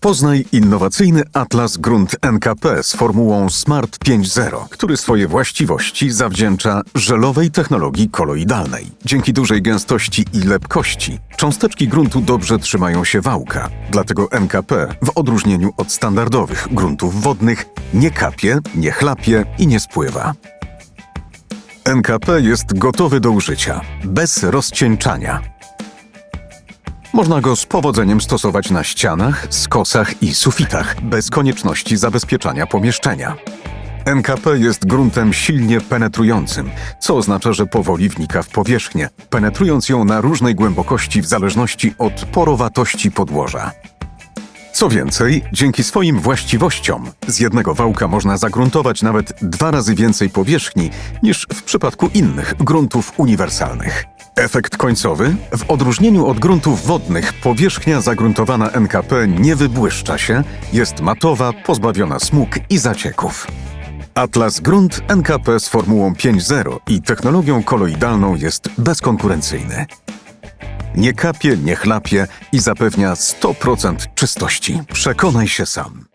Poznaj innowacyjny atlas grunt NKP z formułą Smart 5.0, który swoje właściwości zawdzięcza żelowej technologii koloidalnej. Dzięki dużej gęstości i lepkości cząsteczki gruntu dobrze trzymają się wałka, dlatego NKP w odróżnieniu od standardowych gruntów wodnych nie kapie, nie chlapie i nie spływa. NKP jest gotowy do użycia, bez rozcieńczania. Można go z powodzeniem stosować na ścianach, skosach i sufitach, bez konieczności zabezpieczania pomieszczenia. NKP jest gruntem silnie penetrującym, co oznacza, że powoli wnika w powierzchnię, penetrując ją na różnej głębokości w zależności od porowatości podłoża. Co więcej, dzięki swoim właściwościom z jednego wałka można zagruntować nawet dwa razy więcej powierzchni niż w przypadku innych gruntów uniwersalnych. Efekt końcowy? W odróżnieniu od gruntów wodnych, powierzchnia zagruntowana NKP nie wybłyszcza się, jest matowa, pozbawiona smug i zacieków. Atlas Grunt NKP z formułą 5.0 i technologią koloidalną jest bezkonkurencyjny. Nie kapie, nie chlapie i zapewnia 100% czystości. Przekonaj się sam.